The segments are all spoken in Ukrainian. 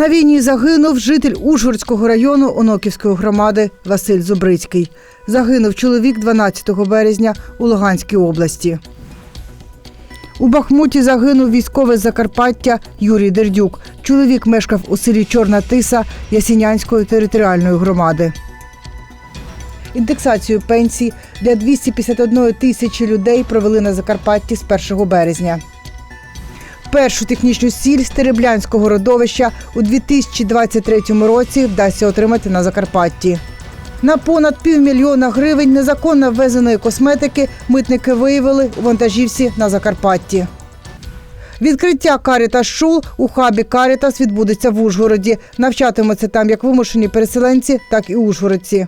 На війні загинув житель Ужгородського району Оноківської громади Василь Зубрицький. Загинув чоловік 12 березня у Луганській області. У Бахмуті загинув військовий з Закарпаття Юрій Дердюк. Чоловік мешкав у селі Чорна Тиса Ясінянської територіальної громади. Індексацію пенсій для 251 тисячі людей провели на Закарпатті з 1 березня. Першу технічну сіль з Тереблянського родовища у 2023 році вдасться отримати на Закарпатті. На понад півмільйона гривень незаконно ввезеної косметики митники виявили у вантажівці на Закарпатті. Відкриття Карітас Шул у хабі Карітас відбудеться в Ужгороді. Навчатимуться там як вимушені переселенці, так і ужгородці.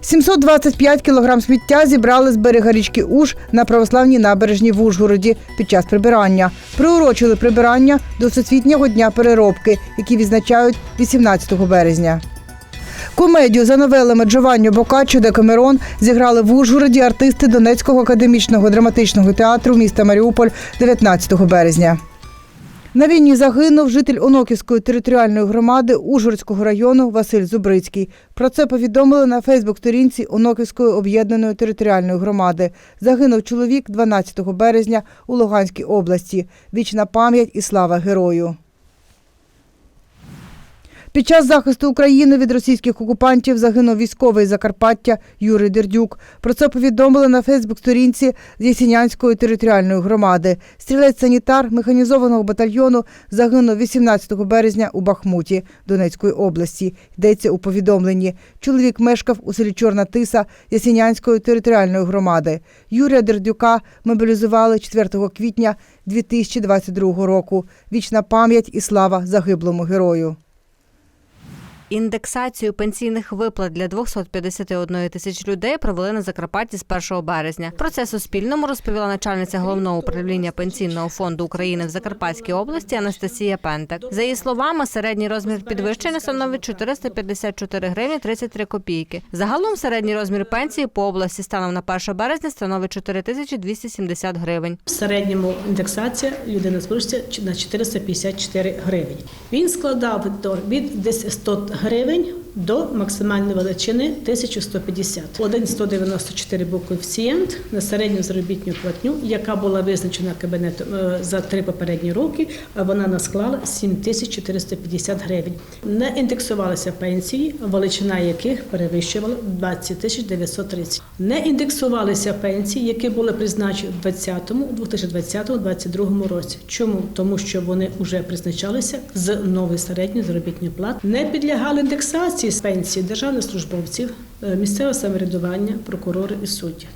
725 кілограм сміття зібрали з берега річки Уж на православній набережні в Ужгороді під час прибирання. Приурочили прибирання до Всесвітнього дня переробки, який відзначають 18 березня. Комедію за новелами Джованні Бокаччо де Камерон зіграли в Ужгороді артисти Донецького академічного драматичного театру міста Маріуполь 19 березня. На війні загинув житель Оноківської територіальної громади Ужгородського району Василь Зубрицький. Про це повідомили на Фейсбук-сторінці Оноківської об'єднаної територіальної громади. Загинув чоловік 12 березня у Луганській області. Вічна пам'ять і слава герою. Під час захисту України від російських окупантів загинув військовий Закарпаття Юрій Дердюк. Про це повідомили на Фейсбук-сторінці Ясінянської територіальної громади. Стрілець-санітар механізованого батальйону загинув 18 березня у Бахмуті Донецької області. Йдеться у повідомленні. Чоловік мешкав у селі Чорна Тиса Ясінянської територіальної громади. Юрія Дердюка мобілізували 4 квітня 2022 року. Вічна пам'ять і слава загиблому герою. Індексацію пенсійних виплат для 251 тисяч людей провели на Закарпатті з 1 березня. Про це Суспільному розповіла начальниця головного управління пенсійного фонду України в Закарпатській області Анастасія Пентек. За її словами, середній розмір підвищення становить 454 гривні 33 копійки. Загалом середній розмір пенсії по області станом на 1 березня становить 4270 гривень. В середньому індексація людина збережеться на 454 гривень. Він складав від десь 100 гривень до максимальної величини 1150. 1,194 був коефіцієнт на середню заробітну платню, яка була визначена кабінетом е, за три попередні роки. а Вона нас склала 7450 гривень. Не індексувалися пенсії, величина яких перевищувала 20 930. Не індексувалися пенсії, які були призначені в 2020-2022 році. Чому? Тому що вони вже призначалися з нової середньої заробітної плати. Не підлягали індексації з пенсії державних службовців, місцеве місцевого самоврядування, прокурори і судді.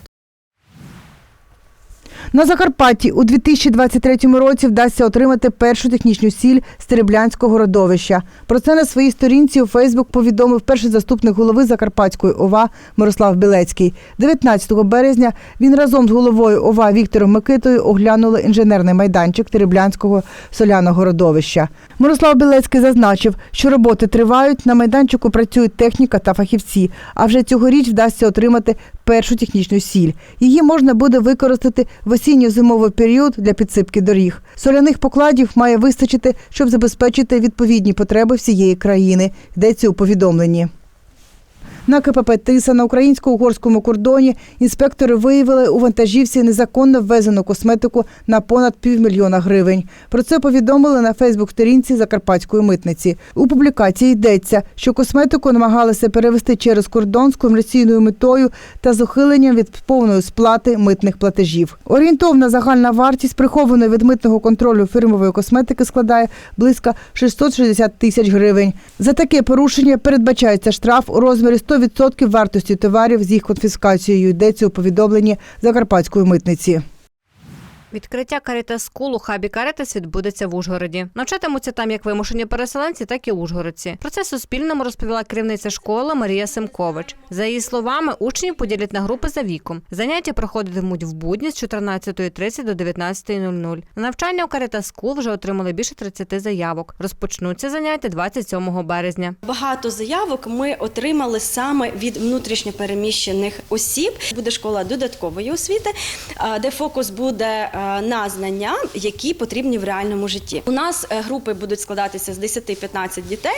На Закарпатті у 2023 році вдасться отримати першу технічну сіль з Тереблянського родовища. Про це на своїй сторінці у Фейсбук повідомив перший заступник голови Закарпатської ОВА Мирослав Білецький. 19 березня він разом з головою ОВА Віктором Микитою оглянули інженерний майданчик Тереблянського соляного родовища. Мирослав Білецький зазначив, що роботи тривають. На майданчику працюють техніка та фахівці. А вже цьогоріч вдасться отримати першу технічну сіль. Її можна буде використати в осінньо-зимовий період для підсипки доріг. Соляних покладів має вистачити, щоб забезпечити відповідні потреби всієї країни. Йдеться у повідомленні. На КПП Тиса на українсько-угорському кордоні інспектори виявили у вантажівці незаконно ввезену косметику на понад півмільйона гривень. Про це повідомили на Фейсбук-сторінці Закарпатської митниці. У публікації йдеться, що косметику намагалися перевести через кордон з комерційною метою та з ухиленням від повної сплати митних платежів. Орієнтовна загальна вартість прихованої від митного контролю фірмової косметики складає близько 660 тисяч гривень. За таке порушення передбачається штраф у розмірі 100% вартості товарів з їх конфіскацією. Йдеться у повідомленні Закарпатської митниці. Відкриття School у хабі Caritas відбудеться в Ужгороді. Навчатимуться там як вимушені переселенці, так і ужгородці. Про це Суспільному розповіла керівниця школи Марія Семкович. За її словами, учнів поділять на групи за віком. Заняття проходитимуть в будні з 14.30 до 19.00. На навчання у School вже отримали більше 30 заявок. Розпочнуться заняття 27 березня. Багато заявок ми отримали саме від внутрішньопереміщених осіб. Буде школа додаткової освіти, де фокус буде на знання, які потрібні в реальному житті. У нас е, групи будуть складатися з 10-15 дітей,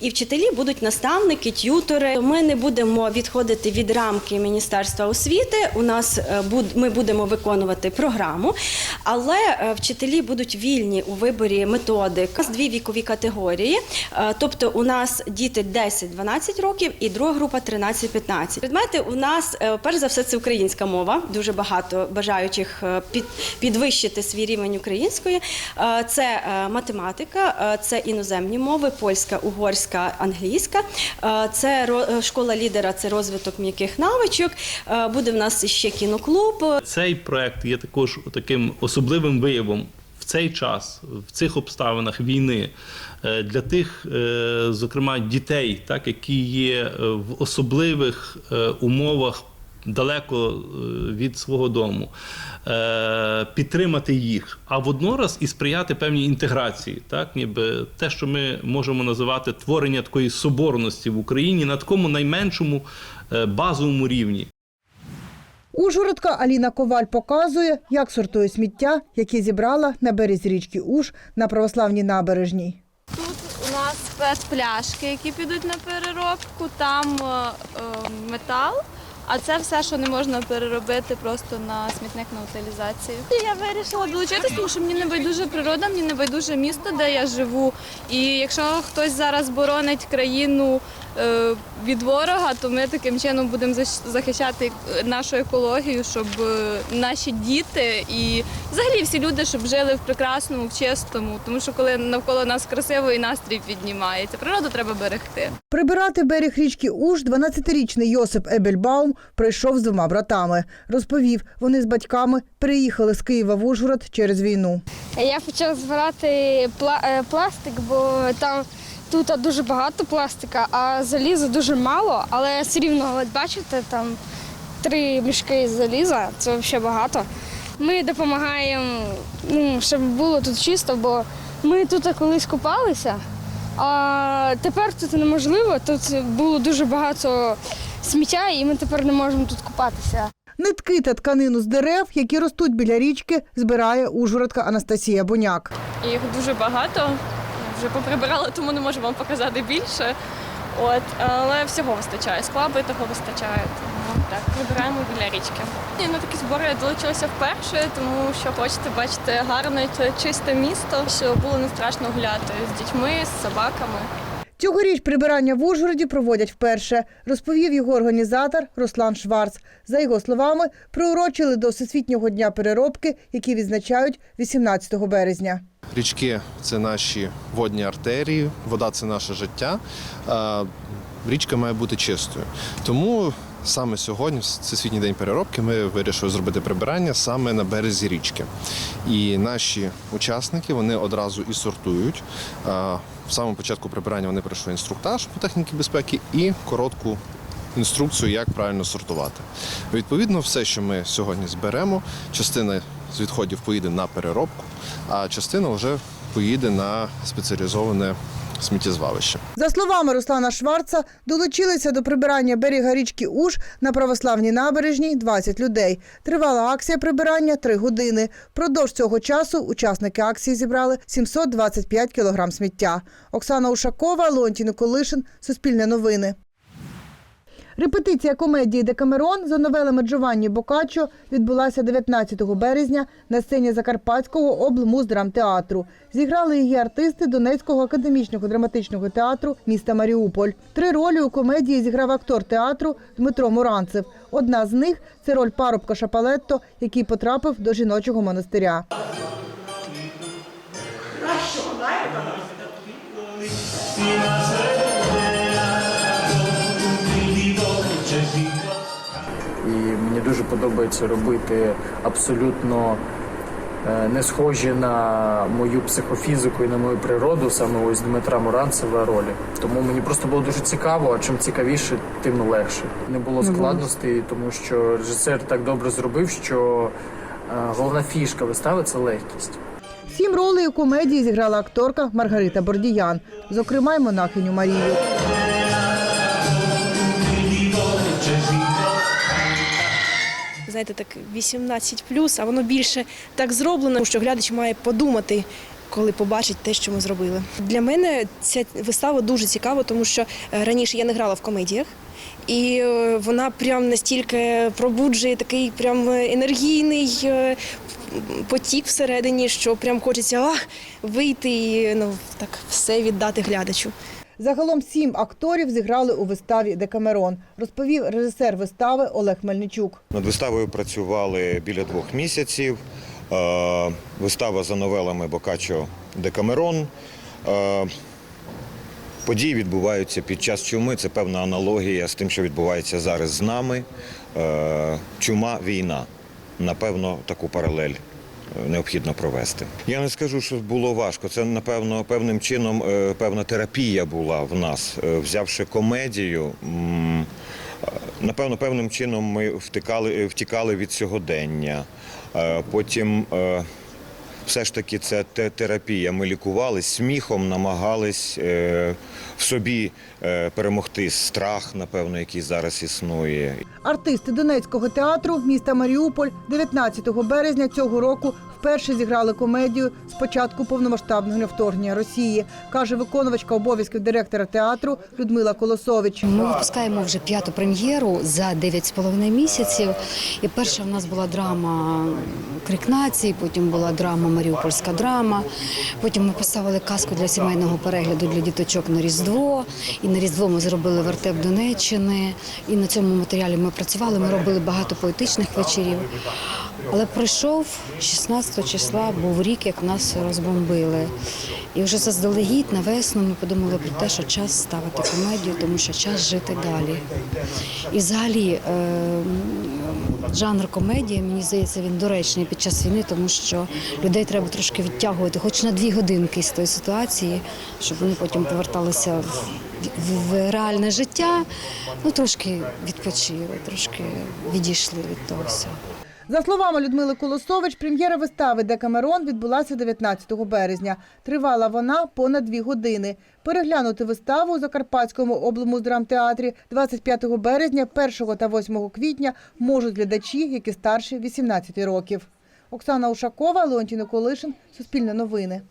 і вчителі будуть наставники, т'ютори. Ми не будемо відходити від рамки Міністерства освіти. У нас е, ми будемо виконувати програму, але е, вчителі будуть вільні у виборі методик. У нас дві вікові категорії. Е, Тобто, у нас діти 10-12 років і друга група 13-15. Предмети у нас е, перш за все це українська мова. Дуже багато бажаючих е, під, підвищити свій рівень української. Е, Це е, математика, е, це іноземні мови, польська, угорська, англійська. Це школа лідера, це розвиток м'яких навичок. Буде в нас ще кіноклуб. Цей проект є також таким особливим виявом цей час, в цих обставинах війни для тих, зокрема, дітей, так, які є в особливих умовах. Далеко е, від свого дому, е, підтримати їх, а воднораз і сприяти певній інтеграції, так ніби те, що ми можемо називати творення такої соборності в Україні на такому найменшому е, базовому рівні. Ужгородка Аліна Коваль показує, як сортує сміття, яке зібрала на березі річки Уж на православній набережній. Тут у нас спецпляшки, які підуть на переробку, там метал, а це все, що не можна переробити просто на смітник на утилізацію. Я вирішила долучитись, тому що мені не байдуже природа, мені не байдуже місто, де я живу. І якщо хтось зараз боронить країну е, від ворога, то ми таким чином будемо захищати нашу екологію, щоб е, наші діти і взагалі всі люди, щоб жили в прекрасному, в чистому. Тому що коли навколо нас красиво і настрій піднімається, природу треба берегти. Прибирати берег річки Уж 12-річний Йосип Ебельбаум прийшов з двома братами. Розповів, вони з батьками переїхали з Києва в Ужгород через війну. Я почав збирати е, пластик, бо там тут дуже багато пластика, а заліза дуже мало, але все рівно, от бачите, там три мішки заліза, це взагалі багато. Ми допомагаємо, ну, щоб було тут чисто, бо ми тут колись купалися, а тепер тут неможливо. Тут було дуже багато сміття, і ми тепер не можемо тут купатися. Нитки та тканину з дерев, які ростуть біля річки, збирає ужгородка Анастасія Боняк. Їх дуже багато. Вже поприбирала, тому не можу вам показати більше. От, але всього вистачає. Скла битого вистачає. Тому так, прибираємо біля річки. І на такі збори я долучилася вперше, тому що хочете бачити гарне та чисте місто, щоб було не страшно гуляти з дітьми, з собаками. Цьогоріч прибирання в Ужгороді проводять вперше, розповів його організатор Руслан Шварц. За його словами, приурочили до Всесвітнього дня переробки, який відзначають 18 березня. Річки це наші водні артерії, вода це наше життя. Е, Річка має бути чистою. Тому саме сьогодні, Всесвітній день переробки, ми вирішили зробити прибирання саме на березі річки. І наші учасники вони одразу і сортують. В самому початку прибирання вони пройшли інструктаж по техніці безпеки і коротку інструкцію, як правильно сортувати. Відповідно, все, що ми сьогодні зберемо, частина з відходів поїде на переробку, а частина вже поїде на спеціалізоване сміттєзвалище. За словами Руслана Шварца, долучилися до прибирання берега річки Уж на православній набережній 20 людей. Тривала акція прибирання 3 години. Продовж цього часу учасники акції зібрали 725 кілограм сміття. Оксана Ушакова, Леонтій Николишин, Суспільне новини. Репетиція комедії Декамерон за новелами Джованні Бокаччо відбулася 19 березня на сцені Закарпатського облмуздрамтеатру. Зіграли її артисти Донецького академічного драматичного театру міста Маріуполь. Три ролі у комедії зіграв актор театру Дмитро Муранцев. Одна з них це роль парубка Шапалетто, який потрапив до жіночого монастиря. І подобається робити абсолютно е, не схожі на мою психофізику і на мою природу, саме ось Дмитра Муранцева ролі. Тому мені просто було дуже цікаво, а чим цікавіше, тим легше. Не було складностей, тому що режисер так добре зробив, що е, головна фішка вистави це легкість. Сім ролей у комедії зіграла акторка Маргарита Бордіян, зокрема й монахиню Марію. Знаєте, так 18 а воно більше так зроблено, що глядач має подумати. Коли побачить те, що ми зробили, для мене ця вистава дуже цікава, тому що е, раніше я не грала в комедіях, і е, вона прям настільки пробуджує такий прям енергійний е, потік всередині, що прям хочеться а, вийти і ну так все віддати глядачу. Загалом сім акторів зіграли у виставі Декамерон, розповів режисер вистави Олег Мельничук. Над виставою працювали біля двох місяців. Е, Вистава за новелами Бокаччо Декамерон. Е, Події відбуваються під час чуми. Це певна аналогія з тим, що відбувається зараз з нами. Е, Чума війна. Напевно, таку паралель необхідно провести. Я не скажу, що було важко. Це, напевно, певним чином е, певна терапія була в нас, Е, взявши комедію. Напевно, певним чином ми втикали, втікали від сьогодення. Е, Потім е, все ж таки це терапія. Ми лікувались сміхом, намагались е, в собі е, перемогти страх, напевно, який зараз існує. Артисти Донецького театру міста Маріуполь 19 березня цього року вперше зіграли комедію з початку повномасштабного вторгнення Росії, каже виконувачка обов'язків директора театру Людмила Колосович. Ми випускаємо вже п'яту прем'єру за 9,5 місяців. І перша в нас була драма Крик нації, потім була драма Маріупольська драма. Потім ми поставили казку для сімейного перегляду для діточок на Різдво. І на Різдво ми зробили вертеп Донеччини. І на цьому матеріалі ми працювали. Ми робили багато поетичних вечорів. Але прийшов 16 числа, був рік, як нас розбомбили. І вже заздалегідь на весну ми подумали про те, що час ставити комедію, тому що час жити далі. І взагалі е, жанр комедії, мені здається, він доречний під час війни, тому що людей треба трошки відтягувати, хоч на дві годинки з тої ситуації, щоб вони потім поверталися в, в, реальне життя, ну трошки відпочили, трошки відійшли від того всього. За словами Людмили Колосович, прем'єра вистави Декамерон відбулася 19 березня. Тривала вона понад дві години. Переглянути виставу у Закарпатському облмуздрамтеатрі 25 березня, 1 та 8 квітня можуть глядачі, які старші 18 років. Оксана Ушакова, Леонтій Колишин, Суспільне новини.